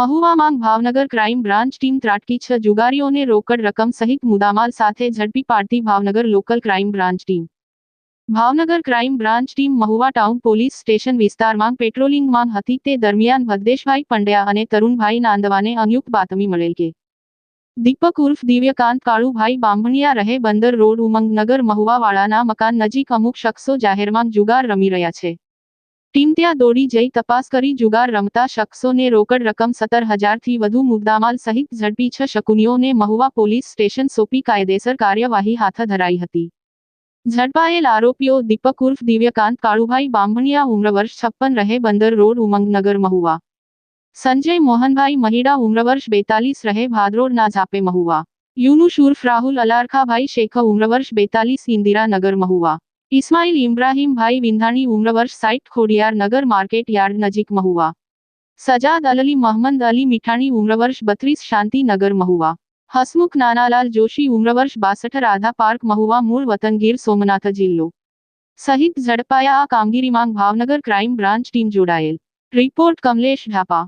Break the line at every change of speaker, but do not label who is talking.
મહુવા માંગ Bhavnagar crime branch team ત્રાટકી છ જુગારીઓને રોકડ રકમ સહિત મુદ્દામાલ સાથે ઝડપી પાડતી Bhavnagar local crime branch team. Bhavnagar crime branch team Mahuva town police station વિસ્તારમાં પેટ્રોલિંગમાં હતી તે દરમિયાન ભદ્દેશભાઈ પંડ્યા અને તરુણભાઈ નાંદવાને અન્યુક્ત બાતમી મળેલ કે, દીપક ઉર્ફ દિવ્યકાંત કાળુભાઈ બામણિયા રહે બંદર રોડ ઉમંગનગર મહુવાવાળાના મકાન નજીક અમુક શખ્સો જાહેરમાં જુગાર રમી રહ્યા છે. ટીમ ત્યાં દોડી જઈ તપાસ કરી જુગાર રમતા શખ્સોને રોકડ રકમ સત્તર હજારથી વધુ મુદ્દામાલ સહિત ઝડપી છ શકુનીઓને મહુવા પોલીસ સ્ટેશન સોંપી કાયદેસર કાર્યવાહી હાથ ધરાઈ હતી. ઝડપાયેલ આરોપીઓ દીપક ઉર્ફ દિવ્યકાંત, કાળુભાઈ બાંભણિયા ઉમ્ર વર્ષ છપ્પન રહે બંદર રોડ ઉમંગનગર મહુવા. સંજય મોહનભાઈ મહિડા ઉમ્ર વર્ષ બેતાલીસ રહે ભાદરોડના ઝાપે મહુવા. યુનુશ ઉર્ફ રાહુલ અલારખાભાઈ શેખ ઉમ્ર વર્ષ બેતાલીસ Indiranagar Mahuva. Ismail Ibrahimbhai Vindhani ઉમ્રવર્ષ site Khodiyar Nagar market yard નજીક મહુવા. સજાદ અલલી મહમદ અલી મીઠાણી ઉમ્રવર્ષ બત્રીસ શાંતિનગર મહુવા. હસમુખ નાનાલાલ જોશી ઉમ્રવર્ષ બાસઠ રાધા પાર્ક મહુવા મૂળ વતન ગીર સોમનાથ જિલ્લો. સહિત ઝડપાયા આ કામગીરીમાં ભાવનગર ક્રાઇમ બ્રાન્ચ ટીમ જોડાયેલ. રિપોર્ટ કમલેશ ઢાપા.